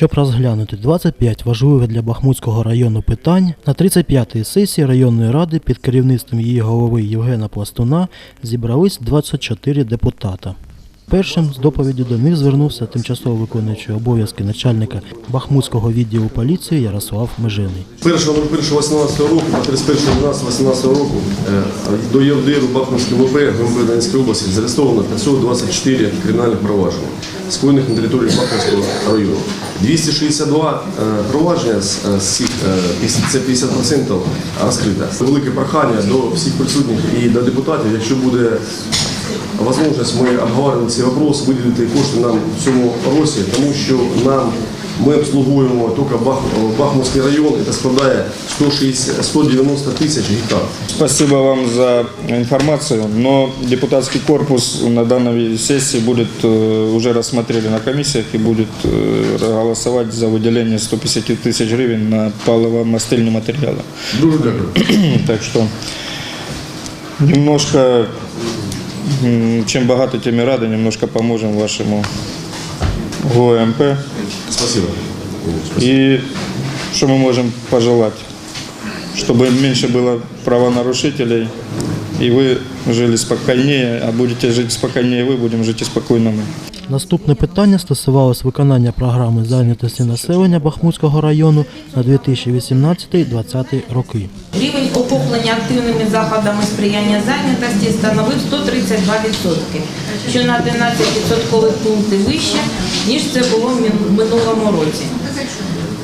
щоб розглянути 25 важливих для Бахмутського району питань, на 35-й сесії районної ради під керівництвом її голови Євгена Пластуна зібрались 24 депутата. Першим з доповіді до них звернувся тимчасово виконуючий обов'язки начальника Бахмутського відділу поліції Ярослав Межений. 1.01.18 року по 31.12.18 року е, до ЄРДРу Бахмутської ВП ГМВ Донецької області зареєстровано 524 кримінальних провадження, скоєних на території Бахмутського району. 262 е, провадження з е, цих 50 це 50% розкрите. Велике прохання до всіх присутніх і до депутатів, якщо буде возможность мы обговорюємо ці вопроси, виділити кошти нам в цьому році, тому що нам ми обслуговуємо тільки Бах, Бахмутський район, це складає 160, 190 тисяч гектар. Спасибо вам за информацию, но депутатский корпус на данной сессии будет, э, уже рассмотрели на комиссиях и будет э, голосовать за выделение 150 тысяч гривен на палово-мастильные материалы. Дуже дякую. Так что немножко, м, чем богаты, тем и рады, немножко поможем вашему ГОМП. Спасибо. И что мы можем пожелать? Чтобы меньше было правонарушителей, и вы жили спокойнее, а будете жить спокойнее вы, будем жить и спокойно мы. Наступне питання стосувалось виконання програми зайнятості населення Бахмутського району на 2018-2020 роки. Рівень охоплення активними заходами сприяння зайнятості становив 132%, що на 11 відсоткових пунктів вище, ніж це було в минулому році.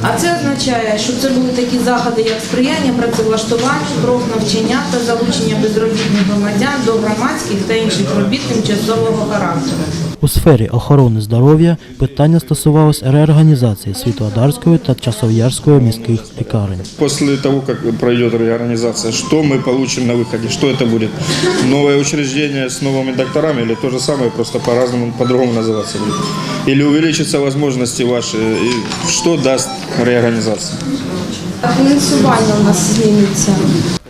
А це означає, що це були такі заходи, як сприяння працевлаштуванню, профнавчання та залучення безробітних громадян до громадських та інших робіт тимчасового характеру. У сфері охорони здоров'я питання стосувалось реорганізації Світлодарської та Часов'ярської міських лікарень. После того, как пройдет реорганизация, что мы получим на выходе? Что это будет? Новое учреждение с новыми докторами или то же самое, просто по-разному, по-другому называться будет? Или увеличатся возможности ваши? И что даст реорганизация? Фінансування у нас зміниться.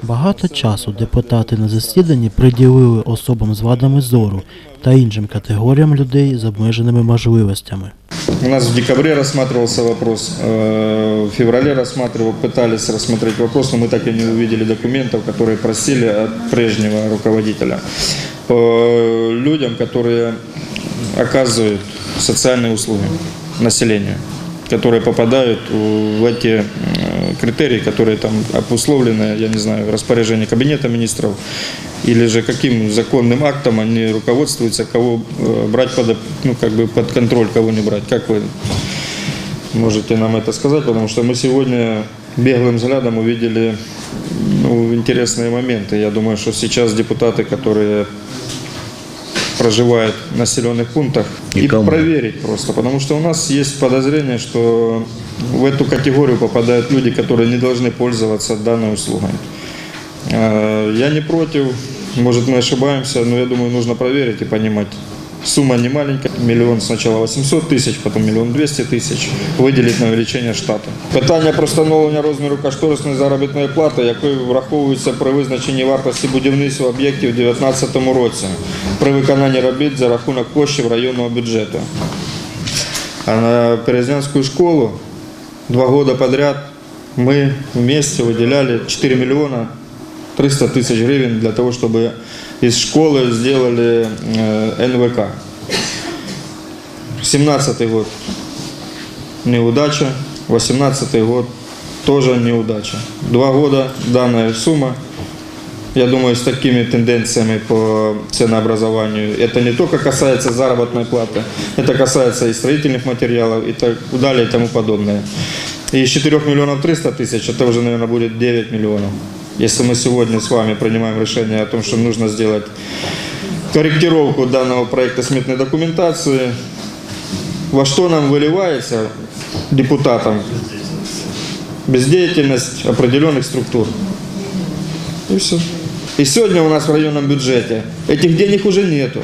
Багато часу депутати на засіданні приділили особам з вадами зору та іншим категоріям людей з обмеженими можливостями. У нас в декабре рассматривался вопрос, э, в феврале рассматривал, пытались рассмотреть вопрос, но мы так и не увидели документов, которые просили от прежнего руководителя. По людям, которые оказывают социальные услуги населению, которые попадают в эти э, критерии, которые там обусловлены, я не знаю, распоряжение Кабинета министров, или же каким законным актом они руководствуются, кого э, брать под, ну, как бы под контроль, кого не брать. Как вы можете нам это сказать? Потому что мы сегодня беглым взглядом увидели ну, интересные моменты. Я думаю, что сейчас депутаты, которые проживают в населенных пунктах, и, проверить просто. Потому что у нас есть подозрение, что в эту категорию попадают люди, которые не должны пользоваться данной услугой. Э, Я не против, может мы ошибаемся, но я думаю, нужно проверить и понимать. Сумма не маленькая, миллион сначала 800 тысяч, потом миллион 200 тысяч, выделить на увеличение штату. Питання про встановлення розміру кошторисної заробітної плати, якої враховується при визначенні вартості будівництва об'єктів у 2019 році при виконанні робіт за рахунок коштів районного бюджету. А на Березнянскую школу два года подряд мы вместе выделяли 4 миллиона 300 тысяч гривен для того, чтобы из школы сделали э, НВК. 17 год неудача, 18 год тоже неудача. Два года данная сумма, я думаю, с такими тенденциями по ценообразованию, это не только касается заработной платы, это касается и строительных материалов и так далее и тому подобное. И из 4 миллионов 300 тысяч, это уже, наверное, будет 9 миллионов. Если мы сегодня с вами принимаем решение о том, что нужно сделать корректировку данного проекта сметной документации, во что нам выливается депутатам бездеятельность определенных структур. И все. И сегодня у нас в районном бюджете этих денег уже нету.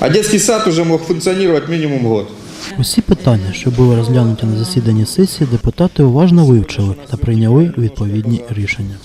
А детский сад уже мог функционировать минимум год. Усі питання, що були розглянуті на засіданні сесії, депутати уважно вивчили та прийняли відповідні рішення.